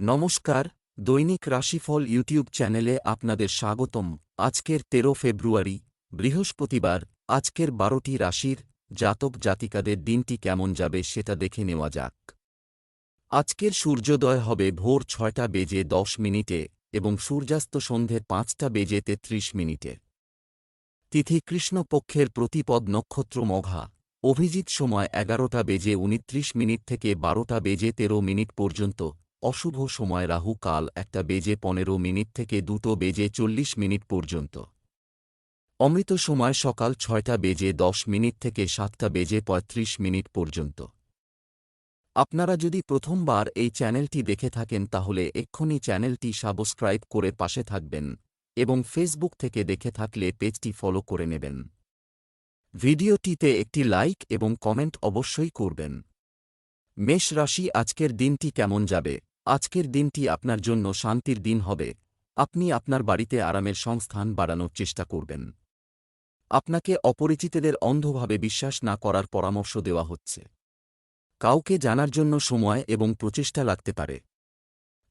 নমস্কার, দৈনিক রাশিফল ইউটিউব চ্যানেলে আপনাদের স্বাগতম। আজকের তেরো ফেব্রুয়ারি, বৃহস্পতিবার, আজকের বারোটি রাশির জাতক জাতিকাদের দিনটি কেমন যাবে সেটা দেখে নেওয়া যাক। আজকের সূর্যোদয় হবে ভোর ছয়টা বেজে দশ মিনিটে এবং সূর্যাস্ত সন্ধে পাঁচটা বেজে তেত্রিশ মিনিটে। তিথি কৃষ্ণপক্ষের প্রতিপদ নক্ষত্র মঘা। অভিজিৎ সময় এগারোটা বেজে উনত্রিশ মিনিট থেকে বারোটা বেজে তেরো মিনিট পর্যন্ত। অশুভ সময় রাহু কাল একটা বেজে পনেরো মিনিট থেকে দুটো বেজে চল্লিশ মিনিট পর্যন্ত। অমৃত সময় সকাল ছয়টা বেজে দশ মিনিট থেকে সাতটা বেজে পঁয়ত্রিশ মিনিট পর্যন্ত। আপনারা যদি প্রথমবার এই চ্যানেলটি দেখে থাকেন তাহলে এক্ষুনি চ্যানেলটি সাবস্ক্রাইব করে পাশে থাকবেন এবং ফেসবুক থেকে দেখে থাকলে পেজটি ফলো করে নেবেন। ভিডিওটিতে একটি লাইক এবং কমেন্ট অবশ্যই করবেন। মেষ রাশি আজকের দিনটি কেমন যাবে? আজকের দিনটি আপনার জন্য শান্তির দিন হবে। আপনি আপনার বাড়িতে আরামের সংস্থান বাড়ানোর চেষ্টা করবেন। আপনাকে অপরিচিতদের অন্ধভাবে বিশ্বাস না করার পরামর্শ দেওয়া হচ্ছে। কাউকে জানার জন্য সময় এবং প্রচেষ্টা লাগতে পারে।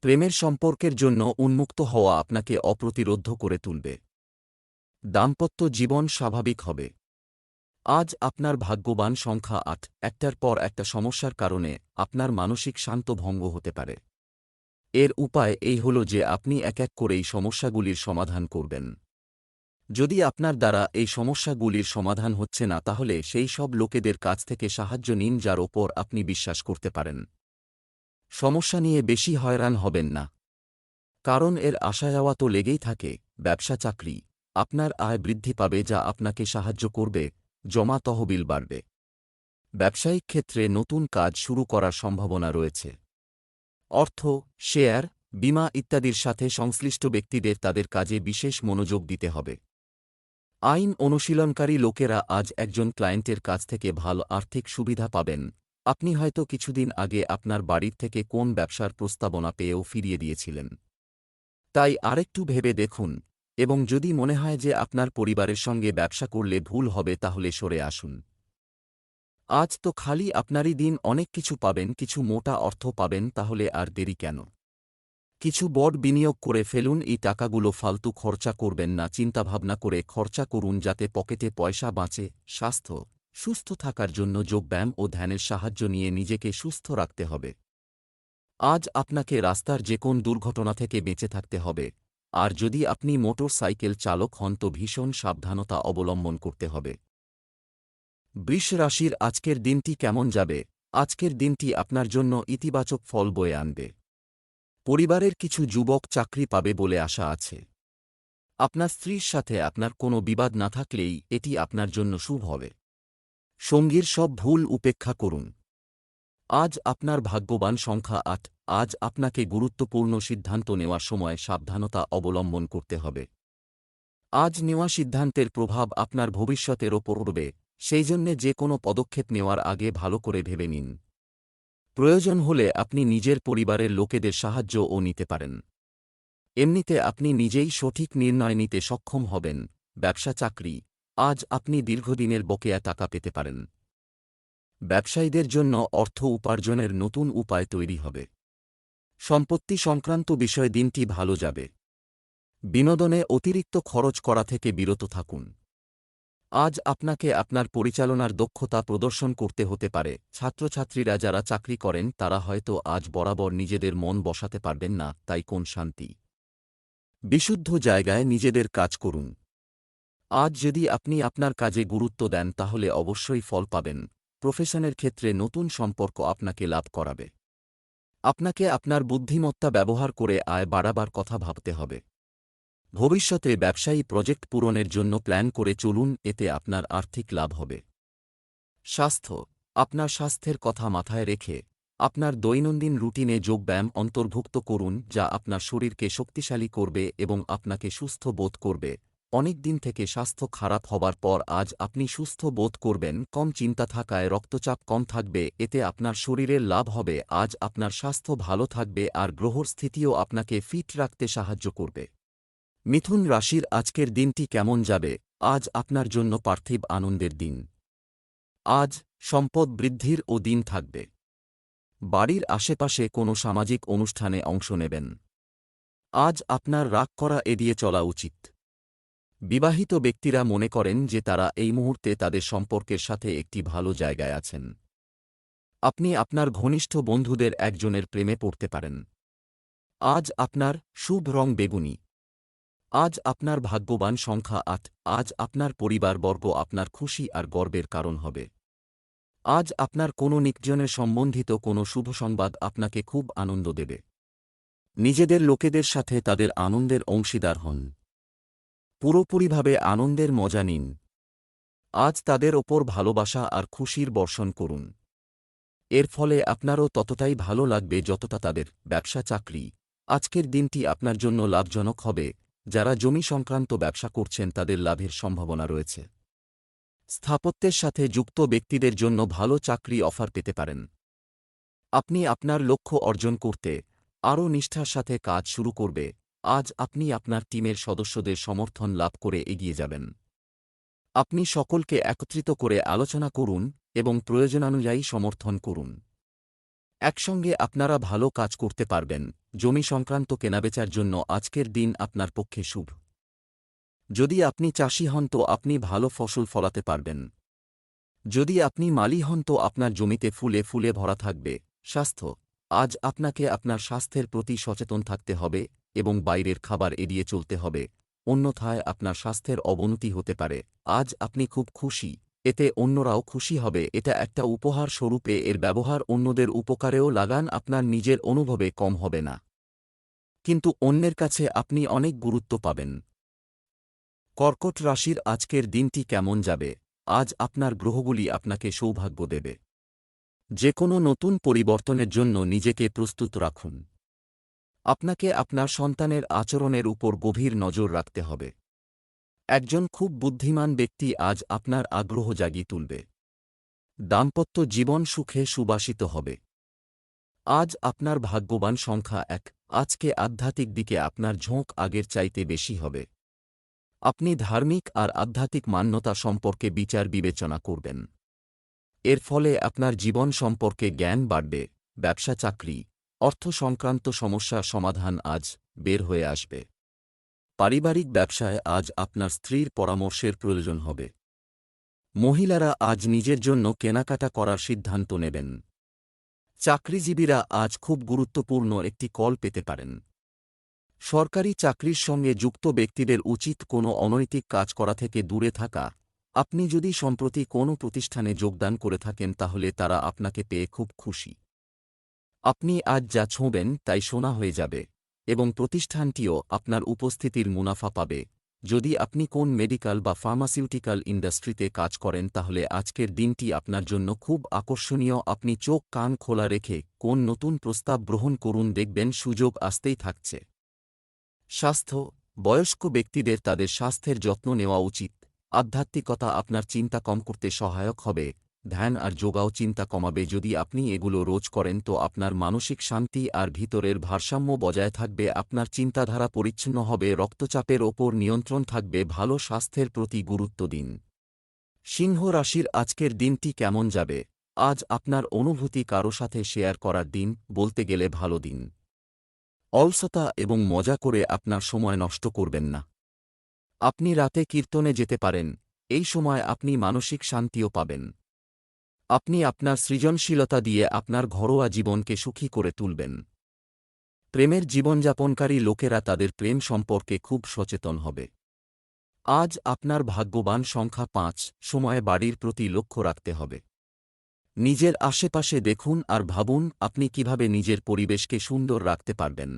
প্রেমের সম্পর্কের জন্য উন্মুক্ত হওয়া আপনাকে অপ্রতিরোধ করে তুলবে। দাম্পত্য জীবন স্বাভাবিক হবে। আজ আপনার ভাগ্যবান সংখ্যা আট। একটার পর একটা সমস্যার কারণে আপনার মানসিক শান্ত ভঙ্গ হতে পারে। এর উপায় এই হল যে আপনি এক এক করেই সমস্যাগুলির সমাধান করবেন। যদি আপনার দ্বারা এই সমস্যাগুলির সমাধান হচ্ছে না, তাহলে সেই সব লোকেদের কাছ থেকে সাহায্য নিন যার ওপর আপনি বিশ্বাস করতে পারেন। সমস্যা নিয়ে বেশি হয়রান হবেন না। কারণ এর আশা যাওয়া তো লেগেই থাকে, ব্যবসা চাকরি, আপনার আয় বৃদ্ধি পাবে যা আপনাকে সাহায্য করবে, জমা তহবিল বাড়বে। ব্যবসায়িক ক্ষেত্রে নতুন কাজ শুরু করার সম্ভাবনা রয়েছে। অর্থ, শেয়ার, বিমা ইত্যাদির সাথে সংশ্লিষ্ট ব্যক্তিদের তাদের কাজে বিশেষ মনোযোগ দিতে হবে। আইন অনুশীলনকারী লোকেরা আজ একজন ক্লায়েন্টের কাছ থেকে ভালো আর্থিক সুবিধা পাবেন। আপনি হয়তো কিছুদিন আগে আপনার বাড়ির থেকে কোন ব্যবসার প্রস্তাবনা পেয়েও ফিরিয়ে দিয়েছিলেন। তাই আরেকটু ভেবে দেখুন, এবং যদি মনে হয় যে আপনার পরিবারের সঙ্গে ব্যবসা করলে ভুল হবে তাহলে সরে আসুন। আজ তো খালি আপনারই দিন অনেক কিছু পাবেন, কিছু মোটা অর্থ পাবেন, তাহলে আর দেরি কেন? কিছু বড় বিনিয়োগ করে ফেলুন, এই টাকাগুলো ফালতু খরচা করবেন না, চিন্তাভাবনা করে খরচা করুন যাতে পকেটে পয়সা বাঁচে, স্বাস্থ্য, সুস্থ থাকার জন্য যোগব্যায়াম ও ধ্যানের সাহায্য নিয়ে নিজেকে সুস্থ রাখতে হবে। আজ আপনাকে রাস্তার যে কোন দুর্ঘটনা থেকে বেঁচে থাকতে হবে। আর যদি আপনি মোটর সাইকেল চালক হন তো ভীষণ সাবধানতা অবলম্বন করতে হবে। বৃষ রাশির আজকের দিনটি কেমন যাবে? আজকের দিনটি আপনার জন্য ইতিবাচক ফল বয়ে আনবে। পরিবারের কিছু যুবক চাকরি পাবে বলে আশা আছে। আপনার স্ত্রীর সাথে আপনার কোনো বিবাদ না থাকলেই এটি আপনার জন্য শুভ হবে। সঙ্গীর সব ভুল উপেক্ষা করুন। আজ আপনার ভাগ্যবান সংখ্যা আট, আজ আপনাকে গুরুত্বপূর্ণ সিদ্ধান্ত নেওয়ার সময় সাবধানতা অবলম্বন করতে হবে। আজ নেওয়া সিদ্ধান্তের প্রভাব আপনার ভবিষ্যতের ওপর পড়বে সেই জন্যে যে কোনো পদক্ষেপ নেওয়ার আগে ভালো করে ভেবে নিন। প্রয়োজন হলে আপনি নিজের পরিবারের লোকেদের সাহায্যও নিতে পারেন। এমনিতে আপনি নিজেই সঠিক নির্ণয় নিতে সক্ষম হবেন, ব্যবসা চাকরি, আজ আপনি দীর্ঘদিনের বকেয়া টাকা পেতে পারেন। ব্যবসায়ীদের জন্য অর্থ উপার্জনের নতুন উপায় তৈরি হবে। সম্পত্তি সংক্রান্ত বিষয় দিনটি ভালো যাবে। বিনোদনে অতিরিক্ত খরচ করা থেকে বিরত থাকুন। আজ আপনাকে আপনার পরিচালনার দক্ষতা প্রদর্শন করতে হতে পারে। ছাত্রছাত্রীরা যারা চাকরি করেন, তারা হয়তো আজ বরাবর নিজেদের মন বসাতে পারবেন না, তাই কোন শান্তি? বিশুদ্ধ জায়গায় নিজেদের কাজ করুন। আজ যদি আপনি আপনার কাজে গুরুত্ব দেন, তাহলে অবশ্যই ফল পাবেন। প্রফেশনের ক্ষেত্রে নতুন সম্পর্ক আপনাকে লাভ করাবে। আপনাকে আপনার বুদ্ধিমত্তা ব্যবহার করে আয় বাড়াবার কথা ভাবতে হবে। ভবিষ্যতে ব্যবসায়ী প্রজেক্ট পূরণের জন্য প্ল্যান করে চলুন, এতে আপনার আর্থিক লাভ হবে। স্বাস্থ্য, আপনার স্বাস্থ্যের কথা মাথায় রেখে, আপনার দৈনন্দিন রুটিনে যোগব্যায়াম অন্তর্ভুক্ত করুন, যা আপনার শরীরকে শক্তিশালী করবে এবং আপনাকে সুস্থ বোধ করবে। অনেক দিন থেকে স্বাস্থ্য খারাপ হবার পর আজ আপনি সুস্থ বোধ করবেন, কম চিন্তা থাকায় রক্তচাপ কম থাকবে, এতে আপনার শরীরের লাভ হবে, আজ আপনার স্বাস্থ্য ভালো থাকবে আর গ্রহর স্থিতিও আপনাকে ফিট রাখতে সাহায্য করবে। মিথুন রাশির আজকের দিনটি কেমন যাবে? আজ আপনার জন্য পার্থিব আনন্দের দিন। আজ সম্পদ বৃদ্ধির ও দিন থাকবে। বাড়ির আশেপাশে কোনো সামাজিক অনুষ্ঠানে অংশ নেবেন। আজ আপনার রাগ করা এড়িয়ে চলা উচিত। বিবাহিত ব্যক্তিরা মনে করেন যে তারা এই মুহূর্তে তাদের সম্পর্কের সাথে একটি ভালো জায়গায় আছেন। আপনি আপনার ঘনিষ্ঠ বন্ধুদের একজনের প্রেমে পড়তে পারেন। আজ আপনার শুভ রং বেগুনি। আজ আপনার ভাগ্যবান সংখ্যা আট, আজ আপনার পরিবারবর্গ আপনার খুশি আর গর্বের কারণ হবে। আজ আপনার কোনো নিকজনের সম্বন্ধিত কোনো শুভ সংবাদ আপনাকে খুব আনন্দ দেবে। নিজেদের লোকেদের সাথে তাদের আনন্দের অংশীদার হন। পুরোপুরিভাবে আনন্দের মজা নিন। আজ তাদের ওপর ভালোবাসা আর খুশির বর্ষণ করুন। এর ফলে আপনারও ততটাই ভালো লাগবে যতটা তাদের ব্যবসা চাকরি আজকের দিনটি আপনার জন্য লাভজনক হবে। যারা জমি সংক্রান্ত ব্যবসা করছেন তাদের লাভের সম্ভাবনা রয়েছে। স্থাপত্যের সাথে যুক্ত ব্যক্তিদের জন্য ভালো চাকরি অফার পেতে পারেন। আপনি আপনার লক্ষ্য অর্জন করতে আরও নিষ্ঠার সাথে কাজ শুরু করবে। আজ আপনি আপনার টিমের সদস্যদের সমর্থন লাভ করে এগিয়ে যাবেন। আপনি সকলকে একত্রিত করে আলোচনা করুন এবং প্রয়োজনানুযায়ী সমর্থন করুন। একসঙ্গে আপনারা ভালো কাজ করতে পারবেন। জমি সংক্রান্ত কেনাবেচার জন্য আজকের দিন আপনার পক্ষে শুভ। যদি আপনি চাষি হন তো আপনি ভালো ফসল ফলাতে পারবেন। যদি আপনি মালি হন তো আপনার জমিতে ফুলে ফুলে ভরা থাকবে। স্বাস্থ্য। আজ আপনাকে আপনার স্বাস্থ্যের প্রতি সচেতন থাকতে হবে এবং বাইরের খাবার এড়িয়ে চলতে হবে। অন্যথায় আপনার স্বাস্থ্যের অবনতি হতে পারে। আজ আপনি খুব খুশি। এতে অন্যরাও খুশি হবে। এটা একটা উপহার স্বরূপে এর ব্যবহার অন্যদের উপকারেও লাগান, আপনার নিজের অনুভবে কম হবে না। কিন্তু অন্যের কাছে আপনি অনেক গুরুত্ব পাবেন। কর্কট রাশির আজকের দিনটি কেমন যাবে? আজ আপনার গ্রহগুলি আপনাকে সৌভাগ্য দেবে। যে কোনো নতুন পরিবর্তনের জন্য নিজেকে প্রস্তুত রাখুন। আপনাকে আপনার সন্তানের আচরণের উপর গভীর নজর রাখতে হবে। একজন খুব বুদ্ধিমান ব্যক্তি আজ আপনার আগ্রহ জাগিয়ে তুলবে। দাম্পত্য জীবন সুখে সুবাসিত হবে। আজ আপনার ভাগ্যবান সংখ্যা এক, আজকে আধ্যাত্মিক দিকে আপনার ঝোঁক আগের চাইতে বেশি হবে। আপনি ধার্মিক আর আধ্যাত্মিক মান্যতা সম্পর্কে বিচার বিবেচনা করবেন। এর ফলে আপনার জীবন সম্পর্কে জ্ঞান বাড়বে, ব্যবসা চাকরি, অর্থ সংক্রান্ত সমস্যার সমাধান আজ বের হয়ে আসবে। পারিবারিক ব্যবসায় আজ আপনার স্ত্রীর পরামর্শের প্রয়োজন হবে। মহিলারা আজ নিজের জন্য কেনাকাটা করার সিদ্ধান্ত নেবেন। চাকরিজীবীরা আজ খুব গুরুত্বপূর্ণ একটি কল পেতে পারেন। সরকারি চাকরির সঙ্গে যুক্ত ব্যক্তিদের উচিত কোনো অনৈতিক কাজ করা থেকে দূরে থাকা। আপনি যদি সম্প্রতি কোনো প্রতিষ্ঠানে যোগদান করে থাকেন তাহলে তারা আপনাকে পেয়ে খুব খুশি। আপনি আজ যা ছোঁবেন তাই সোনা হয়ে যাবে। এবং প্রতিষ্ঠানটিও আপনার উপস্থিতির মুনাফা পাবে। যদি আপনি কোন মেডিকেল বা ফার্মাসিউটিক্যাল ইন্ডাস্ট্রিতে কাজ করেন, তাহলে আজকের দিনটি আপনার জন্য খুব আকর্ষণীয়। আপনি চোখ কান খোলা রেখে কোন নতুন প্রস্তাব গ্রহণ করুন, দেখবেন সুযোগ আসতেই থাকছে। স্বাস্থ্য, বয়স্ক ব্যক্তিদের তাদের স্বাস্থ্যের যত্ন নেওয়া উচিত। আধ্যাত্মিকতা আপনার চিন্তা কম করতে সহায়ক হবে। ধ্যান আর যোগাও চিন্তা কমাবে। যদি আপনি এগুলো রোজ করেন, তো আপনার মানসিক শান্তি আর ভিতরের ভারসাম্য বজায় থাকবে, আপনার চিন্তাধারা পরিচ্ছন্ন হবে, রক্তচাপের ওপর নিয়ন্ত্রণ থাকবে, ভালো স্বাস্থ্যের প্রতি গুরুত্ব দিন। সিংহ রাশির আজকের দিনটি কেমন যাবে? আজ আপনার অনুভূতি কারও সাথে শেয়ার করার দিন, বলতে গেলে ভালো দিন। অলসতা এবং মজা করে আপনার সময় নষ্ট করবেন না। আপনি রাতে কীর্তনে যেতে পারেন, এই সময় আপনি মানসিক শান্তিও পাবেন। আপনি আপনার সৃজনশীলতা দিয়ে আপনার ঘরোয়া জীবনকে সুখী করে তুলবেন। প্রেমের জীবনযাপনকারী লোকেরা তাদের প্রেম সম্পর্কে খুব সচেতন হবে। আজ আপনার ভাগ্যবান সংখ্যা পাঁচ, সময়ে বাড়ির প্রতি লক্ষ্য রাখতে হবে। নিজের আশেপাশে দেখুন আর ভাবুন আপনি কীভাবে নিজের পরিবেশকে সুন্দর রাখতে পারবেন।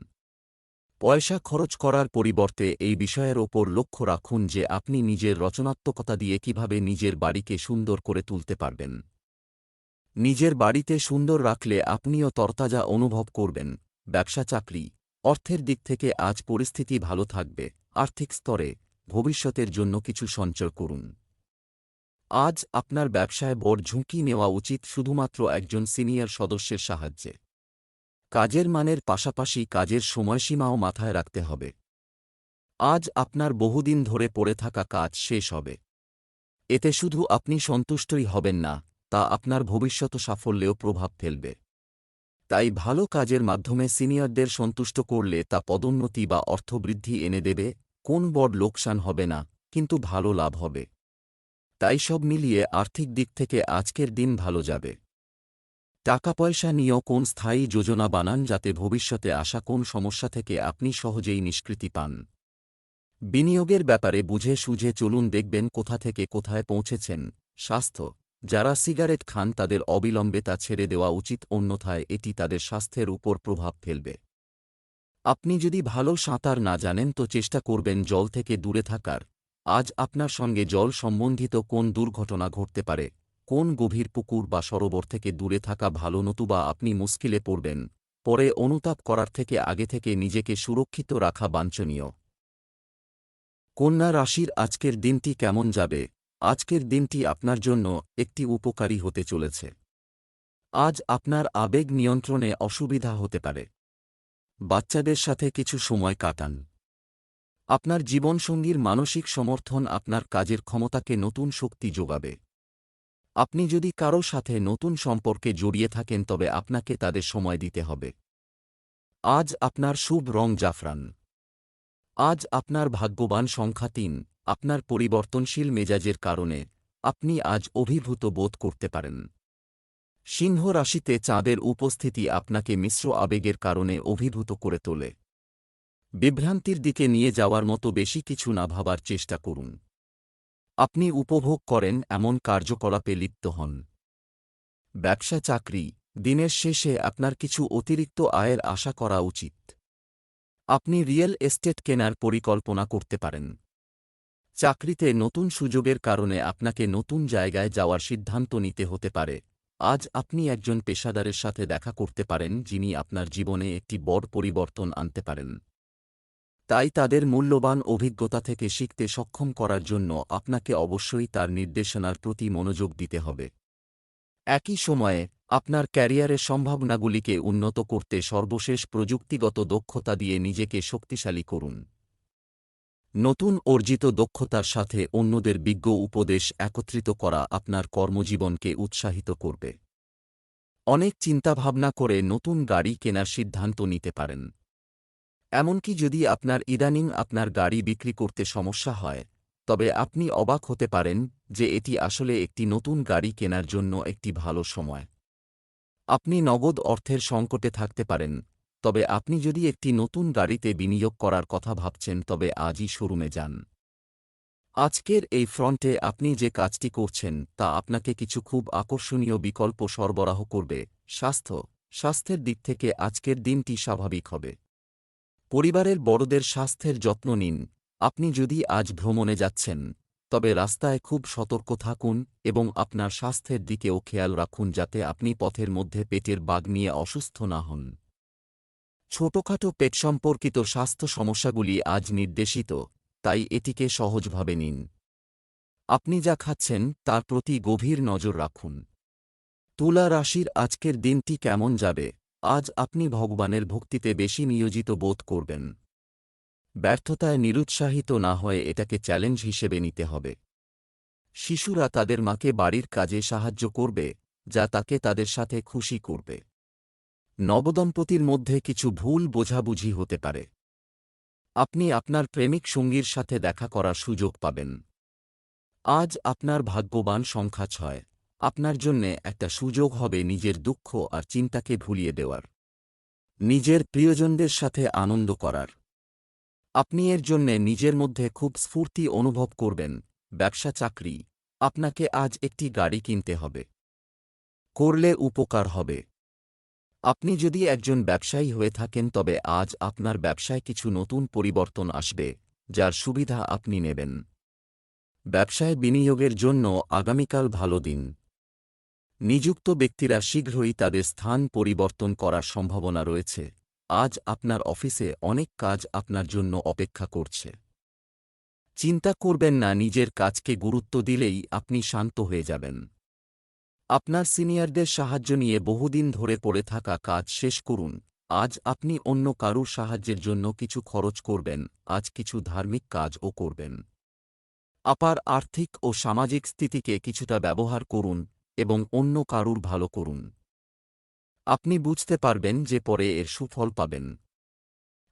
পয়সা খরচ করার পরিবর্তে এই বিষয়ের ওপর লক্ষ্য রাখুন যে আপনি নিজের রচনাত্মকতা দিয়ে কীভাবে নিজের বাড়িকে সুন্দর করে তুলতে পারবেন। নিজের বাড়িতে সুন্দর রাখলে আপনিও তরতাজা অনুভব করবেন। ব্যবসা চাকরি। অর্থের দিক থেকে আজ পরিস্থিতি ভালো থাকবে। আর্থিক স্তরে ভবিষ্যতের জন্য কিছু সঞ্চয় করুন। আজ আপনার ব্যবসায় বড় ঝুঁকি নেওয়া উচিত শুধুমাত্র একজন সিনিয়র সদস্যের সাহায্যে। কাজের মানের পাশাপাশি কাজের সময়সীমাও মাথায় রাখতে হবে। আজ আপনার বহুদিন ধরে পড়ে থাকা কাজ শেষ হবে। এতে শুধু আপনি সন্তুষ্টই হবেন না। তা আপনার ভবিষ্যৎ সাফল্যেও প্রভাব ফেলবে। তাই ভালো কাজের মাধ্যমে সিনিয়রদের সন্তুষ্ট করলে তা পদোন্নতি বা অর্থবৃদ্ধি এনে দেবে, কোন বড় লোকসান হবে না, কিন্তু ভালো লাভ হবে। তাই সব মিলিয়ে আর্থিক দিক থেকে আজকের দিন ভালো যাবে। টাকা পয়সা নিয়েও কোন স্থায়ী যোজনা বানান যাতে ভবিষ্যতে আসা কোন সমস্যা থেকে আপনি সহজেই নিষ্কৃতি পান। বিনিয়োগের ব্যাপারে বুঝে সুঝে চলুন দেখবেন কোথা থেকে কোথায় পৌঁছেছেন, স্বাস্থ্য। যারা সিগারেট খান তাদের অবিলম্বে তা ছেড়ে দেওয়া উচিত, অন্যথায় এটি তাদের স্বাস্থ্যের উপর প্রভাব ফেলবে। আপনি যদি ভালো সাঁতার না জানেন তো চেষ্টা করবেন জল থেকে দূরে থাকার। আজ আপনার সঙ্গে জল সম্বন্ধিত কোন দুর্ঘটনা ঘটতে পারে? কোন গভীর পুকুর বা সরোবর থেকে দূরে থাকা ভালো নতুবা আপনি মুশকিলে পড়বেন? পরে অনুতাপ করার থেকে আগে থেকে নিজেকে সুরক্ষিত রাখা বাঞ্ছনীয়। কন্যা রাশির আজকের দিনটি কেমন যাবে? আজকের দিনটি আপনার জন্য একটি উপকারী হতে চলেছে। আজ আপনার আবেগ নিয়ন্ত্রণে অসুবিধা হতে পারে। বাচ্চাদের সাথে কিছু সময় কাটান। আপনার জীবনসঙ্গীর মানসিক সমর্থন আপনার কাজের ক্ষমতাকে নতুন শক্তি যোগাবে। আপনি যদি কারও সাথে নতুন সম্পর্কে জড়িয়ে থাকেন, তবে আপনাকে তাদের সময় দিতে হবে। আজ আপনার শুভ রং জাফরান। আজ আপনার ভাগ্যবান সংখ্যা তিন। আপনার পরিবর্তনশীল মেজাজের কারণে আপনি আজ অভিভূত বোধ করতে পারেন। সিংহ রাশিতে চাঁদের উপস্থিতি আপনাকে মিশ্র আবেগের কারণে অভিভূত করে তোলে। বিভ্রান্তির দিকে নিয়ে যাওয়ার মতো বেশি কিছু না ভাবার চেষ্টা করুন। আপনি উপভোগ করেন এমন কার্যকলাপে লিপ্ত হন। ব্যবসা চাকরি, দিনের শেষে আপনার কিছু অতিরিক্ত আয়ের আশা করা উচিত। আপনি রিয়েল এস্টেট কেনার পরিকল্পনা করতে পারেন। চাকরিতে নতুন সুযোগের কারণে আপনাকে নতুন জায়গায় যাওয়ার সিদ্ধান্ত নিতে হতে পারে। আজ আপনি একজন পেশাদারের সাথে দেখা করতে পারেন যিনি আপনার জীবনে একটি বড় পরিবর্তন আনতে পারেন। তাই তাদের মূল্যবান অভিজ্ঞতা থেকে শিখতে সক্ষম করার জন্য আপনাকে অবশ্যই তার নির্দেশনার প্রতি মনোযোগ দিতে হবে। একই সময়ে, আপনার ক্যারিয়ারের সম্ভাবনাগুলিকে উন্নত করতে সর্বশেষ প্রযুক্তিগত দক্ষতা দিয়ে নিজেকে শক্তিশালী করুন। নতুন অর্জিত দক্ষতার সাথে অন্যদের বিজ্ঞ উপদেশ একত্রিত করা আপনার কর্মজীবনকে উৎসাহিত করবে। অনেক চিন্তাভাবনা করে নতুন গাড়ি কেনার সিদ্ধান্ত নিতে পারেন। এমনকি যদি আপনার ইদানিং আপনার গাড়ি বিক্রি করতে সমস্যা হয়, তবে আপনি অবাক হতে পারেন যে এটি আসলে একটি নতুন গাড়ি কেনার জন্য একটি ভালো সময়। আপনি নগদ অর্থের সংকটে থাকতে পারেন তবে আপনি যদি একটি নতুন গাড়িতে বিনিয়োগ করার কথা ভাবছেন, তবে আজই শোরুমে যান। আজকের এই ফ্রন্টে আপনি যে কাজটি করছেন, তা আপনাকে কিছু খুব আকর্ষণীয় বিকল্প সরবরাহ করবে। স্বাস্থ্য। স্বাস্থ্যের দিক থেকে আজকের দিনটি স্বাভাবিক হবে। পরিবারের বড়দের স্বাস্থ্যের যত্ন নিন। আপনি যদি আজ ভ্রমণে যাচ্ছেন, তবে রাস্তায় খুব সতর্ক থাকুন এবং আপনার স্বাস্থ্যের দিকেও খেয়াল রাখুন, যাতে আপনি পথের মধ্যে পেটের বাগ নিয়ে অসুস্থ না হন। ছোটখাটো পেট সম্পর্কিত স্বাস্থ্য সমস্যাগুলি আজ নির্দেশিত, তাই এটিকে সহজভাবে নিন। আপনি যা খাচ্ছেন, তার প্রতি গভীর নজর রাখুন। তুলা রাশির আজকের দিনটি কেমন যাবে? আজ আপনি ভগবানের ভক্তিতে বেশি নিয়োজিত বোধ করবেন। ব্যর্থতায় নিরুৎসাহিত না হয়ে এটাকে চ্যালেঞ্জ হিসেবে নিতে হবে। শিশুরা তাদের মাকে বাড়ির কাজে সাহায্য করবে, যা তাকে তাদের সাথে খুশি করবে। নবদম্পতির মধ্যে কিছু ভুল বোঝাবুঝি হতে পারে। আপনি আপনার প্রেমিক সঙ্গীর সাথে দেখা করার সুযোগ পাবেন। আজ আপনার ভাগ্যবান সংখ্যা ছয়। আপনার জন্যে একটা সুযোগ হবে নিজের দুঃখ আর চিন্তাকে ভুলিয়ে দেওয়ার। নিজের প্রিয়জনদের সাথে আনন্দ করার। আপনি এর জন্যে নিজের মধ্যে খুব স্ফূর্তি অনুভব করবেন। ব্যবসা চাকরি। আপনাকে আজ একটি গাড়ি কিনতে হবে। করলে উপকার হবে। আপনি যদি একজন ব্যবসায়ী হয়ে থাকেন, তবে আজ আপনার ব্যবসায় কিছু নতুন পরিবর্তন আসবে, যার সুবিধা আপনি নেবেন। ব্যবসায় বিনিয়োগের জন্য আগামীকাল ভালো দিন। নিযুক্ত ব্যক্তিরা শীঘ্রই তাদের স্থান পরিবর্তন করার সম্ভাবনা রয়েছে। আজ আপনার অফিসে অনেক কাজ আপনার জন্য অপেক্ষা করছে। চিন্তা করবেন না, নিজের কাজকে গুরুত্ব দিলেই আপনি শান্ত হয়ে যাবেন। আপনার সিনিয়রদের সাহায্য নিয়ে বহুদিন ধরে পড়ে থাকা কাজ শেষ করুন। আজ আপনি অন্য কারুর সাহায্যের জন্য কিছু খরচ করবেন, আজ কিছু ধার্মিক কাজও করবেন। আপার আর্থিক ও সামাজিক স্থিতিকে কিছুটা ব্যবহার করুন এবং অন্য কারুর ভালো করুন। আপনি বুঝতে পারবেন যে পরে এর সুফল পাবেন।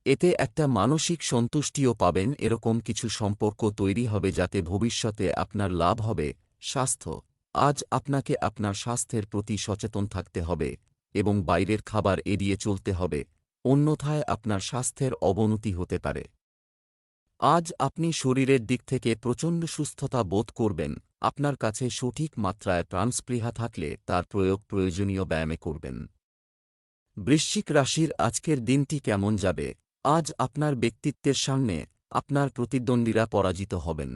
এতে একটা মানসিক সন্তুষ্টিও পাবেন, এরকম কিছু সম্পর্ক তৈরি হবে যাতে ভবিষ্যতে আপনার লাভ হবে, স্বাস্থ্য আজ আপনাকে আপনার স্বাস্থ্যের প্রতি সচেতন থাকতে হবে এবং বাইরের খাবার এড়িয়ে চলতে হবে, অন্যথায় আপনার স্বাস্থ্যের অবনতি হতে পারে। আজ আপনি শরীরের দিক থেকে প্রচণ্ড সুস্থতা বোধ করবেন, আপনার কাছে সঠিক মাত্রায় প্রাণস্পৃহা থাকলে তার প্রয়োগ প্রয়োজনীয় ব্যায়ামে করবেন। বৃশ্চিক রাশির আজকের দিনটি কেমন যাবে? আজ আপনার ব্যক্তিত্বের সামনে আপনার প্রতিদ্বন্দ্বীরা পরাজিত হবেন।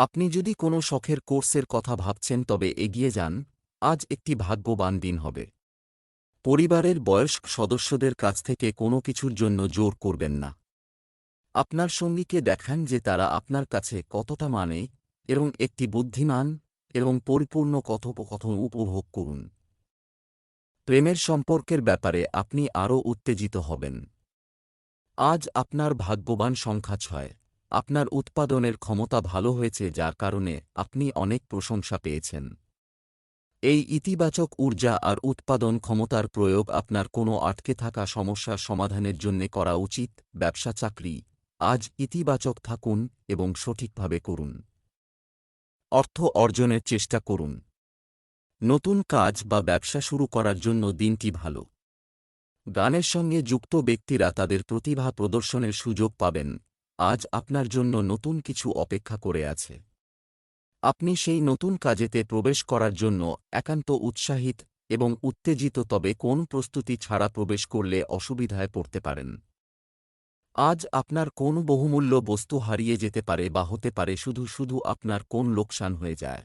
আপনি যদি কোনো শখের কোর্সের কথা ভাবছেন তবে এগিয়ে যান, আজ একটি ভাগ্যবান দিন হবে। পরিবারের বয়স্ক সদস্যদের কাছ থেকে কোনো কিছুর জন্য জোর করবেন না। আপনার সঙ্গীকে দেখান যে তারা আপনার কাছে কতটা মানে এবং একটি বুদ্ধিমান এবং পরিপূর্ণ কথোপকথন উপভোগ করুন। প্রেমের সম্পর্কের ব্যাপারে আপনি আরও উত্তেজিত হবেন। আজ আপনার ভাগ্যবান সংখ্যা ছয়। আপনার উৎপাদনের ক্ষমতা ভালো হয়েছে যার কারণে আপনি অনেক প্রশংসা পেয়েছেন। এই ইতিবাচক ঊর্জা আর উৎপাদন ক্ষমতার প্রয়োগ আপনার কোনো আটকে থাকা সমস্যার সমাধানের জন্যে করা উচিত, ব্যবসা চাকরি। আজ ইতিবাচক থাকুন এবং সঠিকভাবে করুন। অর্থ অর্জনের চেষ্টা করুন। নতুন কাজ বা ব্যবসা শুরু করার জন্য দিনটি ভালো। গানের সঙ্গে যুক্ত ব্যক্তিরা তাদের প্রতিভা প্রদর্শনের সুযোগ পাবেন। আজ আপনার জন্য নতুন কিছু অপেক্ষা করে আছে। আপনি সেই নতুন কাজেতে প্রবেশ করার জন্য একান্ত উৎসাহিত এবং উত্তেজিত, তবে কোন প্রস্তুতি ছাড়া প্রবেশ করলে অসুবিধায় পড়তে পারেন। আজ আপনার কোন বহুমূল্য বস্তু হারিয়ে যেতে পারে বা হতে পারে শুধু শুধু আপনার কোন লোকসান হয়ে যায়।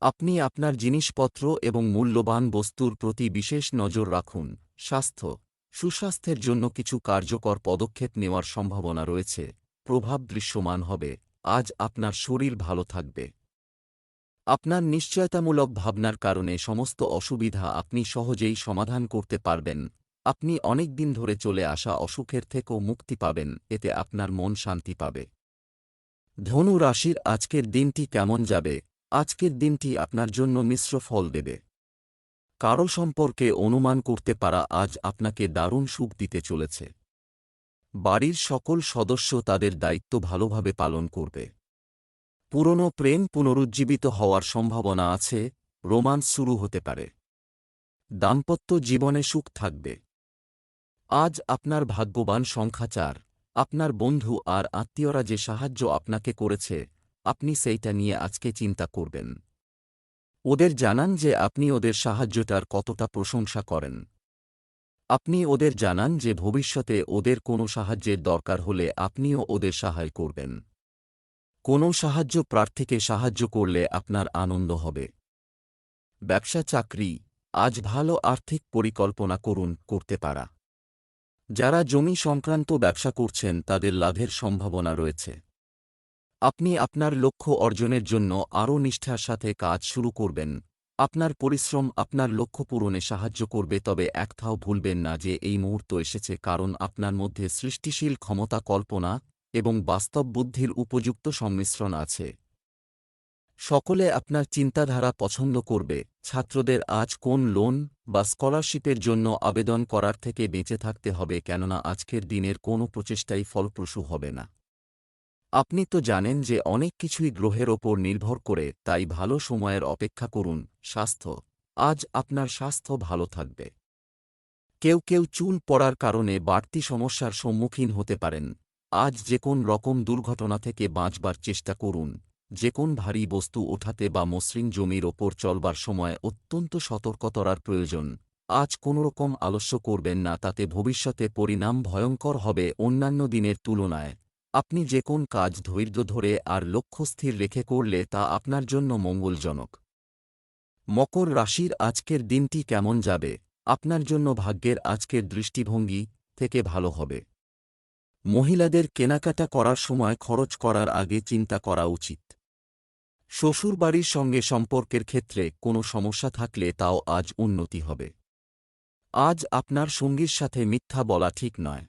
আপনি আপনার জিনিসপত্র এবং মূল্যবান বস্তুর প্রতি বিশেষ নজর রাখুন। স্বাস্থ্য সুস্বাস্থ্যের জন্য কিছু কার্যকর পদক্ষেপ নেওয়ার সম্ভাবনা রয়েছে। প্রভাব দৃশ্যমান হবে। আজ আপনার শরীর ভালো থাকবে। আপনার নিশ্চয়তামূলক ভাবনার কারণে সমস্ত অসুবিধা আপনি সহজেই সমাধান করতে পারবেন। আপনি অনেক দিন ধরে চলে আসা অসুখের থেকেও মুক্তি পাবেন, এতে আপনার মন শান্তি পাবে। ধনু রাশির আজকের দিনটি কেমন যাবে? আজকের দিনটি আপনার জন্য মিশ্র ফল দেবে। কারও সম্পর্কে অনুমান করতে পারা আজ আপনাকে দারুণ সুখ দিতে চলেছে। বাড়ির সকল সদস্য তাদের দায়িত্ব ভালোভাবে পালন করবে। পুরনো প্রেম পুনরুজ্জীবিত হওয়ার সম্ভাবনা আছে, রোমান্স শুরু হতে পারে। দাম্পত্য জীবনে সুখ থাকবে। আজ আপনার ভাগ্যবান সংখ্যা চার, আপনার বন্ধু আর আত্মীয়রা যে সাহায্য আপনাকে করেছে, আপনি সেইটা নিয়ে আজকে চিন্তা করবেন। ওদের জানান যে আপনি ওদের সাহায্যটার কতটা প্রশংসা করেন। আপনি ওদের জানান যে ভবিষ্যতে ওদের কোনো সাহায্যের দরকার হলে আপনিও ওদের সাহায্য করবেন। কোনো সাহায্য প্রার্থীকে সাহায্য করলে আপনার আনন্দ হবে। ব্যবসা চাকরি, আজ ভালো আর্থিক পরিকল্পনা করুন, করতে পারা। যারা জমি সংক্রান্ত ব্যবসা করছেন তাদের লাভের সম্ভাবনা রয়েছে। আপনি আপনার লক্ষ্য অর্জনের জন্য আরও নিষ্ঠার সাথে কাজ শুরু করবেন। আপনার পরিশ্রম আপনার লক্ষ্য পূরণে সাহায্য করবে, তবে একথাও ভুলবেন না যে এই মুহূর্ত এসেছে কারণ আপনার মধ্যে সৃষ্টিশীল ক্ষমতা কল্পনা এবং বাস্তব বুদ্ধির উপযুক্ত সংমিশ্রণ আছে। সকলে আপনার চিন্তাধারা পছন্দ করবে। ছাত্রদের আজ কোন লোন বা স্কলারশিপের জন্য আবেদন করার থেকে বেঁচে থাকতে হবে, কেননা আজকের দিনের কোনো প্রচেষ্টাই ফলপ্রসূ হবে না। আপনি তো জানেন যে অনেক কিছুই গ্রহের ওপর নির্ভর করে, তাই ভালো সময়ের অপেক্ষা করুন, স্বাস্থ্য। আজ আপনার স্বাস্থ্য ভালো থাকবে। কেউ কেউ চুল পড়ার কারণে বাড়তি সমস্যার সম্মুখীন হতে পারেন। আজ যে কোন রকম দুর্ঘটনা থেকে বাঁচবার চেষ্টা করুন। যে কোন ভারী বস্তু ওঠাতে বা মসৃণ জমির ওপর চলবার সময় অত্যন্ত সতর্কতার প্রয়োজন। আজ কোনোরকম আলস্য করবেন না, তাতে ভবিষ্যতে পরিণাম ভয়ঙ্কর হবে অন্যান্য দিনের তুলনায়। আপনি যে কোন কাজ ধৈর্য ধরে আর লক্ষ্য স্থির রেখে করলে তা আপনার জন্য মঙ্গলজনক। মকর রাশির আজকের দিনটি কেমন যাবে? আপনার জন্য ভাগ্যের আজকের দৃষ্টিভঙ্গি থেকে ভালো হবে। মহিলাদের কেনাকাটা করার সময় খরচ করার আগে চিন্তা করা উচিত। শ্বশুরবাড়ির সঙ্গে সম্পর্কের ক্ষেত্রে কোনো সমস্যা থাকলে তাও আজ উন্নতি হবে। আজ আপনার সঙ্গীর সাথে মিথ্যা বলা ঠিক নয়।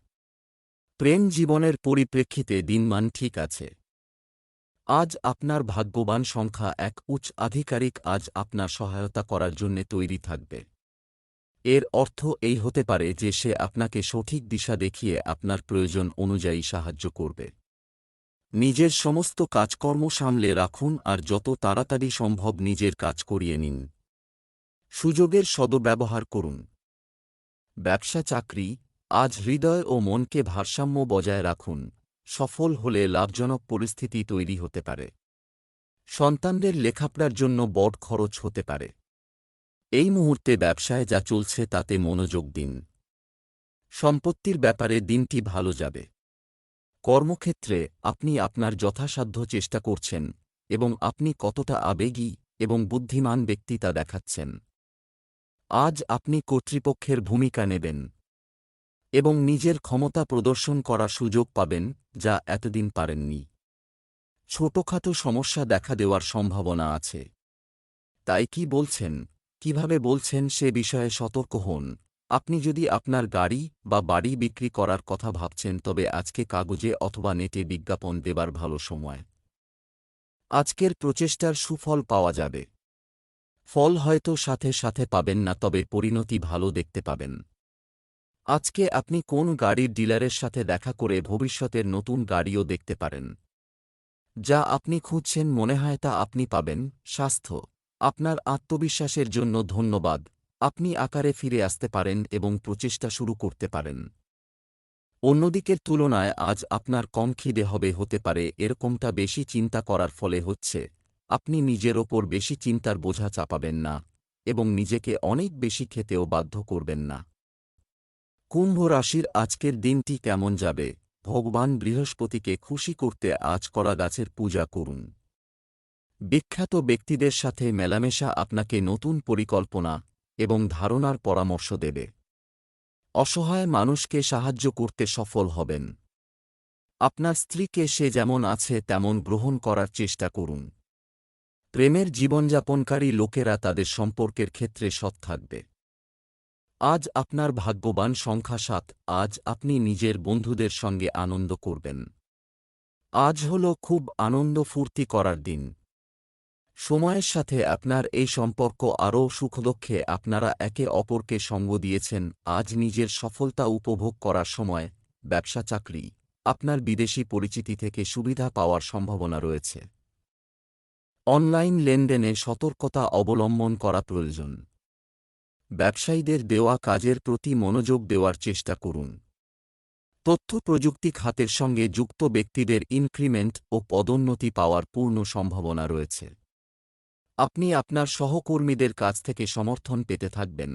প্রেম জীবনের পরিপ্রেক্ষিতে দিনমান ঠিক আছে। আজ আপনার ভাগ্যবান সংখ্যা এক উচ্চ আধিকারিক আজ আপনার সহায়তা করার জন্য তৈরি থাকবে। এর অর্থ এই হতে পারে যে সে আপনাকে সঠিক দিশা দেখিয়ে আপনার প্রয়োজন অনুযায়ী সাহায্য করবে। নিজের সমস্ত কাজকর্ম সামলে রাখুন আর যত তাড়াতাড়ি সম্ভব নিজের কাজ করিয়ে নিন। সুযোগের সদব্যবহার করুন। ব্যবসা চাকরি আজ হৃদয় ও মনকে ভারসাম্য বজায় রাখুন। সফল হলে লাভজনক পরিস্থিতি তৈরি হতে পারে। সন্তানদের লেখাপড়ার জন্য বড় খরচ হতে পারে। এই মুহূর্তে ব্যবসায় যা চলছে তাতে মনোযোগ দিন। সম্পত্তির ব্যাপারে দিনটি ভালো যাবে। কর্মক্ষেত্রে আপনি আপনার যথাসাধ্য চেষ্টা করছেন এবং আপনি কতটা আবেগী এবং বুদ্ধিমান ব্যক্তি তা দেখাচ্ছেন। আজ আপনি কর্তৃপক্ষের ভূমিকা নেবেন। এবং নিজের ক্ষমতা প্রদর্শন করার সুযোগ পাবেন, যা এতদিন পারেননি। ছোটখাটো সমস্যা দেখা দেওয়ার সম্ভাবনা আছে। তাই কি বলছেন? কীভাবে বলছেন সে বিষয়ে সতর্ক হন। আপনি যদি আপনার গাড়ি বা বাড়ি বিক্রি করার কথা ভাবছেন, তবে আজকে কাগজে অথবা নেটে বিজ্ঞাপন দেবার ভালো সময়। আজকের প্রচেষ্টার সুফল পাওয়া যাবে। ফল হয়তো সাথে সাথে পাবেন না, তবে পরিণতি ভালো দেখতে পাবেন। আজকে আপনি কোন গাড়ির ডিলারের সাথে দেখা করে ভবিষ্যতের নতুন গাড়িও দেখতে পারেন। যা আপনি খুঁজছেন মনে হয় তা আপনি পাবেন। স্বাস্থ্য, আপনার আত্মবিশ্বাসের জন্য ধন্যবাদ। আপনি আকারে ফিরে আসতে পারেন এবং প্রচেষ্টা শুরু করতে পারেন। অন্যদিকের তুলনায় আজ আপনার কম খিদে হবে হতে পারে, এরকমটা বেশি চিন্তা করার ফলে হচ্ছে, আপনি নিজের ওপর বেশি চিন্তার বোঝা চাপাবেন না এবং নিজেকে অনেক বেশি খেতেও বাধ্য করবেন না। কুম্ভ রাশির আজকের দিনটি কেমন যাবে? ভগবান বৃহস্পতিকে খুশি করতে আজ করা গাছের পূজা করুন। বিখ্যাত ব্যক্তিদের সাথে মেলামেশা আপনাকে নতুন পরিকল্পনা এবং ধারণার পরামর্শ দেবে। অসহায় মানুষকে সাহায্য করতে সফল হবেন। আপনার স্ত্রীকে সে যেমন আছে, তেমন গ্রহণ করার চেষ্টা করুন। প্রেমের জীবনযাপনকারী লোকেরা তাদের সম্পর্কের ক্ষেত্রে সৎ থাকবে। আজ আপনার ভাগ্যবান সংখ্যা সাত, আজ আপনি নিজের বন্ধুদের সঙ্গে আনন্দ করবেন। আজ হল খুব আনন্দ ফুর্তি করার দিন। সময়ের সাথে আপনার এই সম্পর্ক আরও সুখদক্ষে আপনারা একে অপরকে সঙ্গ দিয়েছেন, আজ নিজের সফলতা উপভোগ করার সময়, ব্যবসা চাকরি, আপনার বিদেশি পরিচিতি থেকে সুবিধা পাওয়ার সম্ভাবনা রয়েছে। অনলাইন লেনদেনে সতর্কতা অবলম্বন করা প্রয়োজন। ব্যবসায়ীদের দেওয়া কাজের প্রতি মনোযোগ দেওয়ার চেষ্টা করুন। তথ্য প্রযুক্তি খাতের সঙ্গে যুক্ত ব্যক্তিদের ইনক্রিমেন্ট ও পদোন্নতি পাওয়ার পূর্ণ সম্ভাবনা রয়েছে। আপনি আপনার সহকর্মীদের কাছ থেকে সমর্থন পেতে থাকবেন।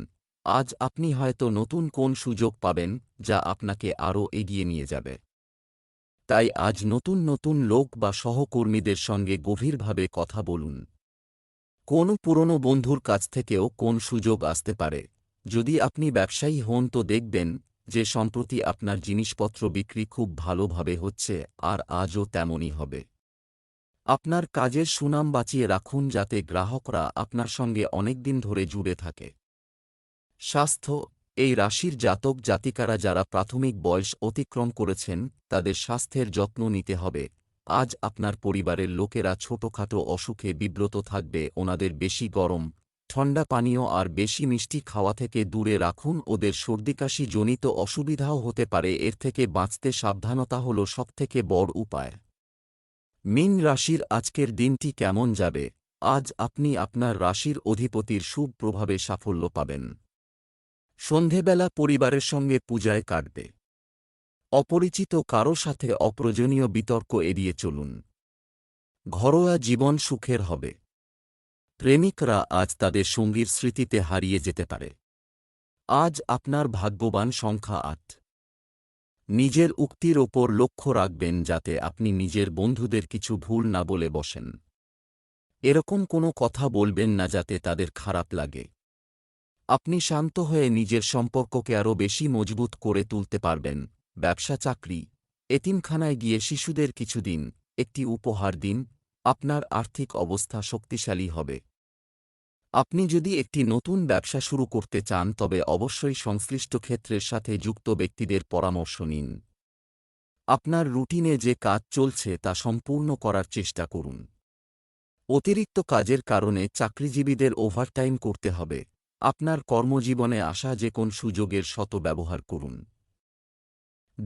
আজ আপনি হয়তো নতুন কোন সুযোগ পাবেন, যা আপনাকে আরও এগিয়ে নিয়ে যাবে। তাই আজ নতুন নতুন লোক বা সহকর্মীদের সঙ্গে গভীরভাবে কথা বলুন। কোন পুরনো বন্ধুর কাছ থেকেও কোন সুযোগ আসতে পারে? যদি আপনি ব্যবসায়ী হন তো দেখবেন যে সম্প্রতি আপনার জিনিসপত্র বিক্রি খুব ভালোভাবে হচ্ছে, আর আজও তেমনই হবে। আপনার কাজের সুনাম বাঁচিয়ে রাখুন যাতে গ্রাহকরা আপনার সঙ্গে অনেকদিন ধরে জুড়ে থাকে। স্বাস্থ্য, এই রাশির জাতক জাতিকারা যারা প্রাথমিক বয়স অতিক্রম করেছেন, তাদের স্বাস্থ্যের যত্ন নিতে হবে। আজ আপনার পরিবারের লোকেরা ছোটখাটো অসুখে বিব্রত থাকবে, ওনাদের বেশি গরম, ঠান্ডা পানীয় আর বেশি মিষ্টি খাওয়া থেকে দূরে রাখুন, ওদের সর্দিকাশি জনিত অসুবিধাও হতে পারে, এর থেকে বাঁচতে সাবধানতা হল সবথেকে বড় উপায়। মিন রাশির আজকের দিনটি কেমন যাবে? আজ আপনি আপনার রাশির অধিপতির শুভ প্রভাবে সাফল্য পাবেন। সন্ধেবেলা পরিবারের সঙ্গে পূজায় কাটবে। অপরিচিত কারও সাথে অপ্রয়োজনীয় বিতর্ক এড়িয়ে চলুন। ঘরোয়া জীবন সুখের হবে। প্রেমিকরা আজ তাদের সঙ্গীর স্মৃতিতে হারিয়ে যেতে পারে। আজ আপনার ভাগ্যবান সংখ্যা আট। নিজের উক্তির ওপর লক্ষ্য রাখবেন যাতে আপনি নিজের বন্ধুদের কিছু ভুল না বলে বসেন। এরকম কোনো কথা বলবেন না যাতে তাদের খারাপ লাগে। আপনি শান্ত হয়ে নিজের সম্পর্ককে আরও বেশি মজবুত করে তুলতে পারবেন। ব্যবসা চাকরি, এতিমখানায় গিয়ে শিশুদের কিছুদিন, একটি উপহার দিন, আপনার আর্থিক অবস্থা শক্তিশালী হবে। আপনি যদি একটি নতুন ব্যবসা শুরু করতে চান, তবে অবশ্যই সংশ্লিষ্ট ক্ষেত্রের সাথে যুক্ত ব্যক্তিদের পরামর্শ নিন। আপনার রুটিনে যে কাজ চলছে, তা সম্পূর্ণ করার চেষ্টা করুন। অতিরিক্ত কাজের কারণে চাকরিজীবীদের ওভারটাইম করতে হবে। আপনার কর্মজীবনে আসা যে কোন সুযোগের শত ব্যবহার করুন।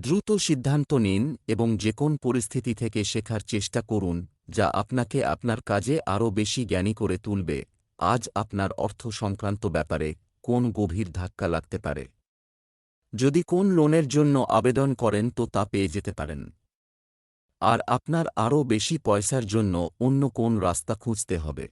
দ্রুত সিদ্ধান্ত নিন এবং যে কোন পরিস্থিতি থেকে শেখার চেষ্টা করুন, যা আপনাকে আপনার কাজে আরও বেশি জ্ঞানী করে তুলবে। আজ আপনার অর্থ সংক্রান্ত ব্যাপারে কোন গভীর ধাক্কা লাগতে পারে? যদি কোন লোনের জন্য আবেদন করেন তো তা পেয়ে যেতে পারেন। আর আপনার আরও বেশি পয়সার জন্য অন্য কোন রাস্তা খুঁজতে হবে?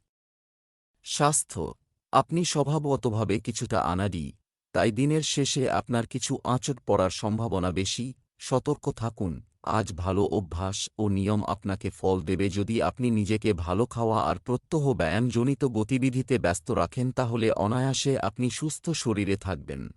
স্বাস্থ্য, আপনি স্বভাবগতভাবে কিছুটা আনাড়ি। তাই দিনের শেষে আপনার কিছু আঁচট পড়ার সম্ভাবনা বেশি। সতর্ক থাকুন। আজ ভালো অভ্যাস ও নিয়ম আপনাকে ফল দেবে। যদি আপনি নিজেকে ভালো খাওয়া আর প্রত্যহ ব্যায়ামজনিত গতিবিধিতে ব্যস্ত রাখেন, তাহলে অনায়াসে আপনি সুস্থ শরীরে থাকবেন।